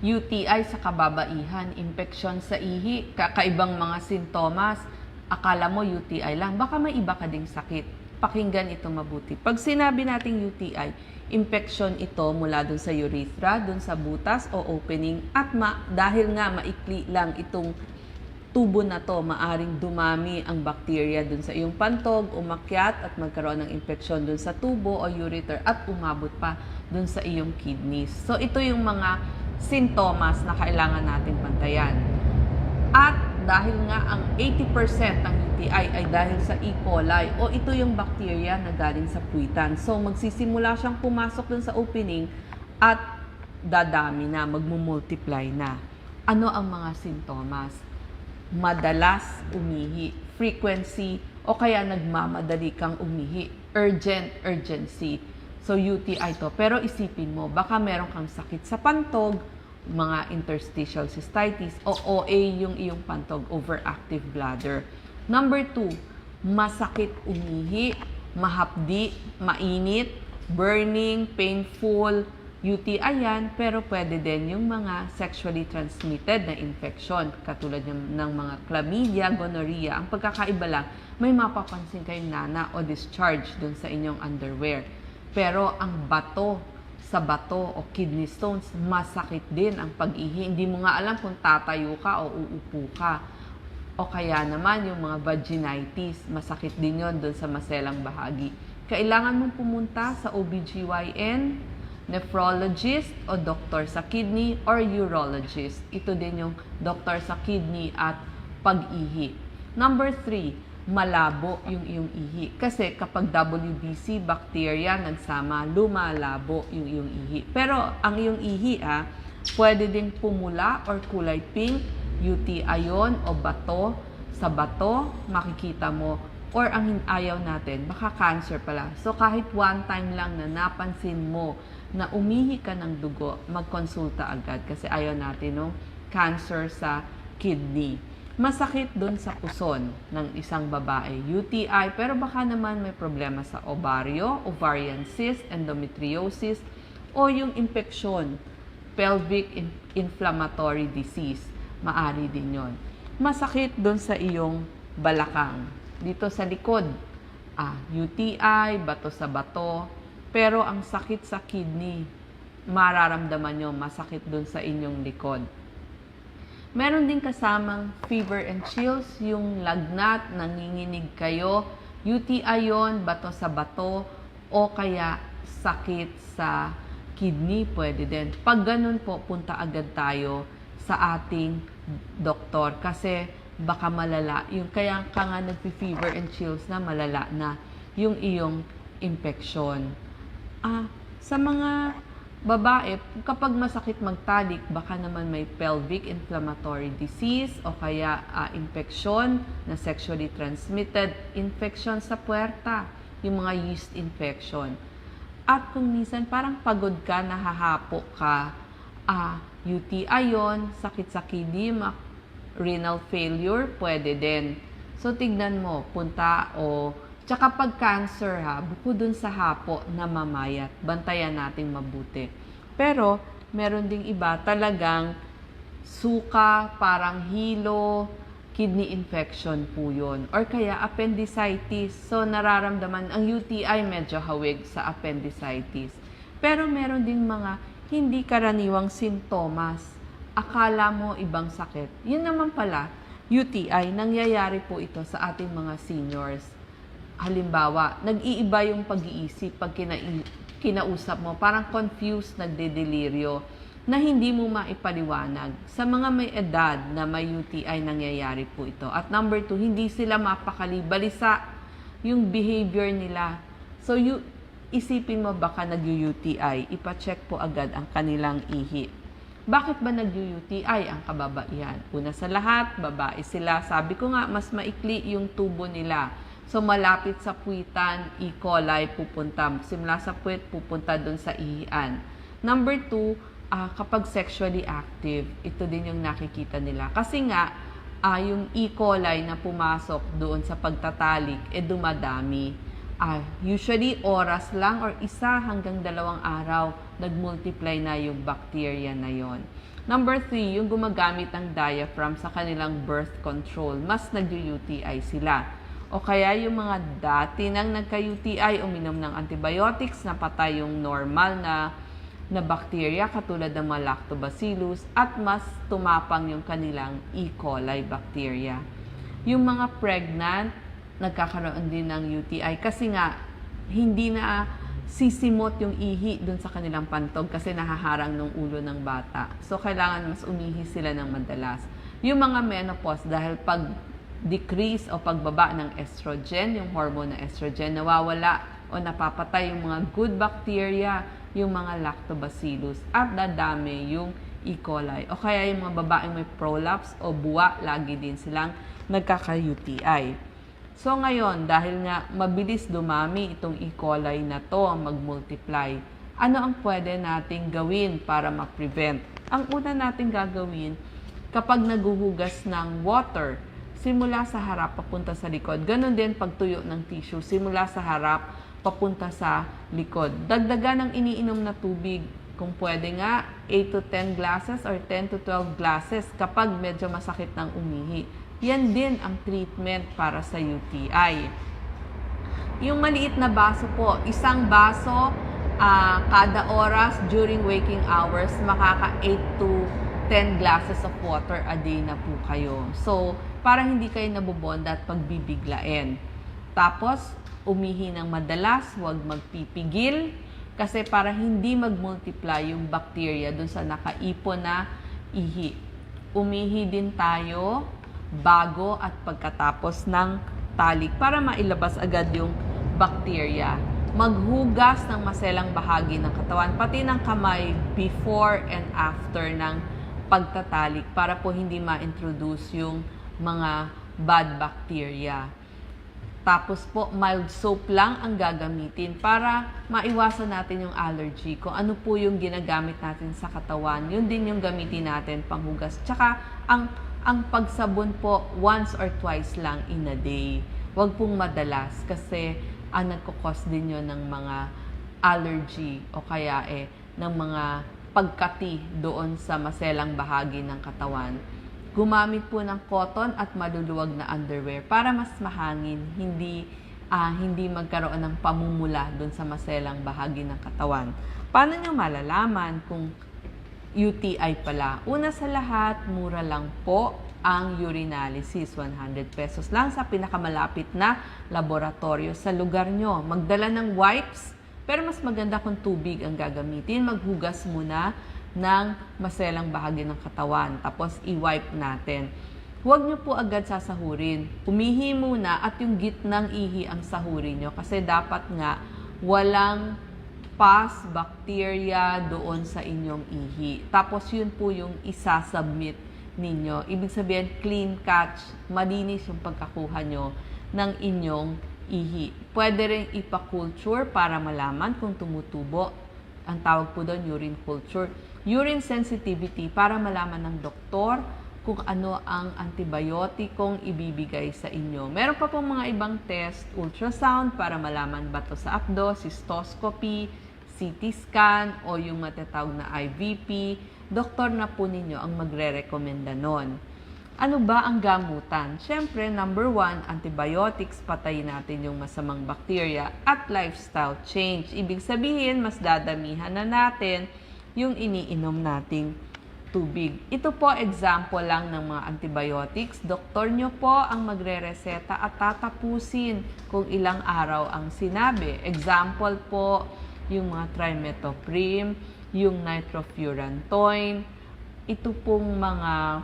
UTI sa kababaihan, infeksyon sa ihi, kakaibang mga sintomas, akala mo UTI lang, baka may iba ka ding sakit. Pakinggan ito mabuti. Pag sinabi nating UTI, infeksyon ito mula dun sa urethra, dun sa butas o opening at ma- dahil nga maikli lang itong tubo na to, maaring dumami ang bakterya dun sa iyong pantog, umakyat at magkaroon ng infeksyon dun sa tubo o ureter at umabot pa dun sa iyong kidneys. So ito yung mga sintomas na kailangan nating bantayan. At dahil nga ang 80% ng UTI ay dahil sa E. coli o ito yung bacteria na galing sa puwitan. So magsisimula siyang pumasok dun sa opening at dadami na, magmumultiply na. Ano ang mga sintomas? Madalas umihi, frequency, o kaya nagmamadali kang umihi, urgent, urgency. So UTI to. Pero isipin mo, baka meron kang sakit sa pantog, mga interstitial cystitis o OA yung iyong pantog, overactive bladder. Number two, masakit umihi, mahapdi, mainit, burning, painful, UTI yan, pero pwede din yung mga sexually transmitted na infection, katulad ng, ng mga chlamydia, gonorrhea. Ang pagkakaiba lang, may mapapansin kayong nana o discharge dun sa inyong underwear. Pero ang bato sa bato o kidney stones, masakit din ang pag-ihi. Hindi mo nga alam kung tatayo ka o uupo ka. O kaya naman yung mga vaginitis, masakit din yon doon sa maselang bahagi. Kailangan mong pumunta sa OBGYN, nephrologist o doktor sa kidney or urologist. Ito din yung doktor sa kidney at pag-ihi. Number three, malabo yung iyong ihi. Kasi kapag WBC bacteria nagsama, lumalabo yung iyong ihi. Pero ang iyong ihi ah, pwede din pumula or kulay pink, UTI yon o bato. Sa bato, makikita mo or ang ayaw natin, baka cancer pala. So kahit one time lang na napansin mo na umihi ka ng dugo, magkonsulta agad kasi ayaw natin no cancer sa kidney. Masakit doon sa puson ng isang babae, UTI, pero baka naman may problema sa ovaryo, ovarian cyst, endometriosis, o yung infeksyon, pelvic in- inflammatory disease. Maari din yon. Masakit doon sa iyong balakang, dito sa likod, ah, UTI, bato sa bato, pero ang sakit sa kidney, mararamdaman nyo masakit doon sa inyong likod. Meron din kasamang fever and chills, yung lagnat, nanginginig kayo, UTI yon, bato sa bato, o kaya sakit sa kidney, pwede din. Pag ganun po, punta agad tayo sa ating doktor kasi baka malala. Yung kaya ka nga nagpi-fever and chills na malala na yung iyong infection. Ah, sa mga babae, kapag masakit magtalik, baka naman may pelvic inflammatory disease o kaya ah, infection na sexually transmitted, infection sa puwerta, yung mga yeast infection. At kung minsan parang pagod ka, nahahapo ka, ah, UTI yon, sakit sa kidney, renal failure, pwede din. So, tignan mo, punta o... Tsaka pag cancer ha, bukod dun sa hapo na mamayat, bantayan nating mabuti. Pero, meron ding iba talagang suka, parang hilo, kidney infection po yun. Or kaya appendicitis. So, nararamdaman, ang UTI medyo hawig sa appendicitis. Pero meron ding mga hindi karaniwang sintomas. Akala mo ibang sakit. Yun naman pala, UTI, nangyayari po ito sa ating mga seniors. Halimbawa, nag-iiba yung pag-iisip pag kina- kinausap mo. Parang confused, nagdedeliryo na hindi mo maipaliwanag. Sa mga may edad na may UTI, nangyayari po ito. At number two, hindi sila mapakali, balisa yung behavior nila. So, you, isipin mo baka nag-UTI, ipacheck po agad ang kanilang ihi. Bakit ba nag-UTI ang kababaihan? Una sa lahat, babae sila. Sabi ko nga, mas maikli yung tubo nila. So, malapit sa puwitan, E. coli pupunta. Simula sa puwit, pupunta doon sa ihian. Number two, ah, kapag sexually active, ito din yung nakikita nila. Kasi nga, ah, yung E. coli na pumasok doon sa pagtatalik, eh dumadami. Ah, usually, oras lang or isa hanggang dalawang araw nag-multiply na yung bacteria na yon. Number three, yung gumagamit ng diaphragm sa kanilang birth control, mas nag-UTI sila. O kaya yung mga dati nang nagka-UTI, uminom ng antibiotics, napatay yung normal na na bacteria katulad ng mga lactobacillus at mas tumapang yung kanilang E. coli bacteria. Yung mga pregnant, nagkakaroon din ng UTI kasi nga hindi na sisimot yung ihi dun sa kanilang pantog kasi nahaharang ng ulo ng bata. So, kailangan mas umihi sila ng madalas. Yung mga menopause, dahil pag decrease o pagbaba ng estrogen, yung hormone na estrogen, nawawala o napapatay yung mga good bacteria, yung mga lactobacillus, at dadami yung E. coli. O kaya yung mga babaeng may prolapse o buwa, lagi din silang nagkaka-UTI. So ngayon, dahil nga mabilis dumami itong E. coli na to ang mag-multiply, ano ang pwede nating gawin para ma-prevent? Ang una nating gagawin, kapag naguhugas ng water, simula sa harap papunta sa likod. Ganon din pagtuyo ng tissue, simula sa harap papunta sa likod. Dagdagan ng iniinom na tubig. Kung pwede nga, 8 to 10 glasses or 10 to 12 glasses kapag medyo masakit ng umihi. Yan din ang treatment para sa UTI. Yung maliit na baso po, isang baso ah, kada oras during waking hours, makaka 8 to 10 glasses of water a day na po kayo. So, para hindi kayo nabubonda at pagbibiglain. Tapos, umihi ng madalas, huwag magpipigil. Kasi para hindi mag-multiply yung bacteria dun sa nakaipon na ihi. Umihi din tayo bago at pagkatapos ng talik para mailabas agad yung bacteria. Maghugas ng maselang bahagi ng katawan, pati ng kamay before and after ng pagtatalik para po hindi ma-introduce yung mga bad bacteria. Tapos po, mild soap lang ang gagamitin para maiwasan natin yung allergy. Kung ano po yung ginagamit natin sa katawan, yun din yung gamitin natin panghugas. Tsaka, ang, ang pagsabon po, once or twice lang in a day. Huwag pong madalas kasi ang nagkukos din yun ng mga allergy o kaya eh, ng mga pagkati doon sa maselang bahagi ng katawan gumamit po ng cotton at maluluwag na underwear para mas mahangin, hindi ah, hindi magkaroon ng pamumula doon sa maselang bahagi ng katawan. Paano nyo malalaman kung UTI pala? Una sa lahat, mura lang po ang urinalysis. 100 pesos lang sa pinakamalapit na laboratorio sa lugar nyo. Magdala ng wipes, pero mas maganda kung tubig ang gagamitin. Maghugas muna ng maselang bahagi ng katawan. Tapos i-wipe natin. Huwag nyo po agad sasahurin. Umihi muna at yung gitnang ihi ang sahurin nyo kasi dapat nga walang pus, bacteria doon sa inyong ihi. Tapos yun po yung isasubmit ninyo. Ibig sabihin, clean catch, malinis yung pagkakuha nyo ng inyong ihi. Pwede rin ipa-culture para malaman kung tumutubo. Ang tawag po doon, urine culture urine sensitivity para malaman ng doktor kung ano ang antibiotikong ibibigay sa inyo. Meron pa pong mga ibang test, ultrasound para malaman ba to sa abdo, cystoscopy, CT scan o yung matatawag na IVP. Doktor na po ninyo ang magre-recommenda nun. Ano ba ang gamutan? Siyempre, number one, antibiotics, patayin natin yung masamang bacteria at lifestyle change. Ibig sabihin, mas dadamihan na natin yung iniinom nating tubig. Ito po example lang ng mga antibiotics. Doktor nyo po ang magre-reseta at tatapusin kung ilang araw ang sinabi. Example po, yung mga trimethoprim, yung nitrofurantoin, ito pong mga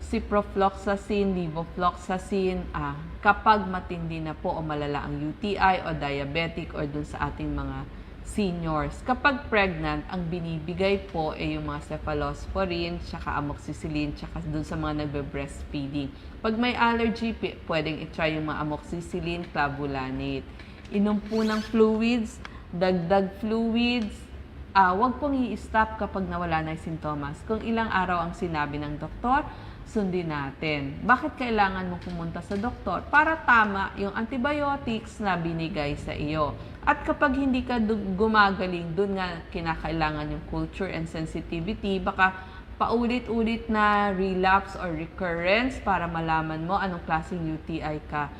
ciprofloxacin, levofloxacin, ah, kapag matindi na po o malala ang UTI o diabetic or dun sa ating mga seniors. Kapag pregnant, ang binibigay po ay yung mga cephalosporin, tsaka amoxicillin, tsaka dun sa mga nagbe-breastfeeding. Pag may allergy, pwedeng i-try yung mga amoxicillin, clavulanate. Inom po ng fluids, dagdag fluids, ah, wag pong i-stop kapag nawala na yung sintomas. Kung ilang araw ang sinabi ng doktor, sundin natin. Bakit kailangan mo pumunta sa doktor? Para tama yung antibiotics na binigay sa iyo. At kapag hindi ka gumagaling, dun nga kinakailangan yung culture and sensitivity, baka paulit-ulit na relapse or recurrence para malaman mo anong klaseng UTI ka.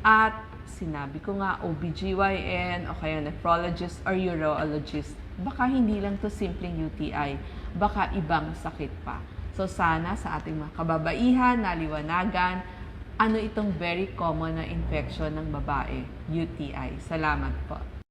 At sinabi ko nga, OBGYN o kaya nephrologist or urologist, baka hindi lang to simpleng UTI, baka ibang sakit pa. So sana sa ating mga kababaihan, naliwanagan, ano itong very common na infection ng babae, UTI. Salamat po.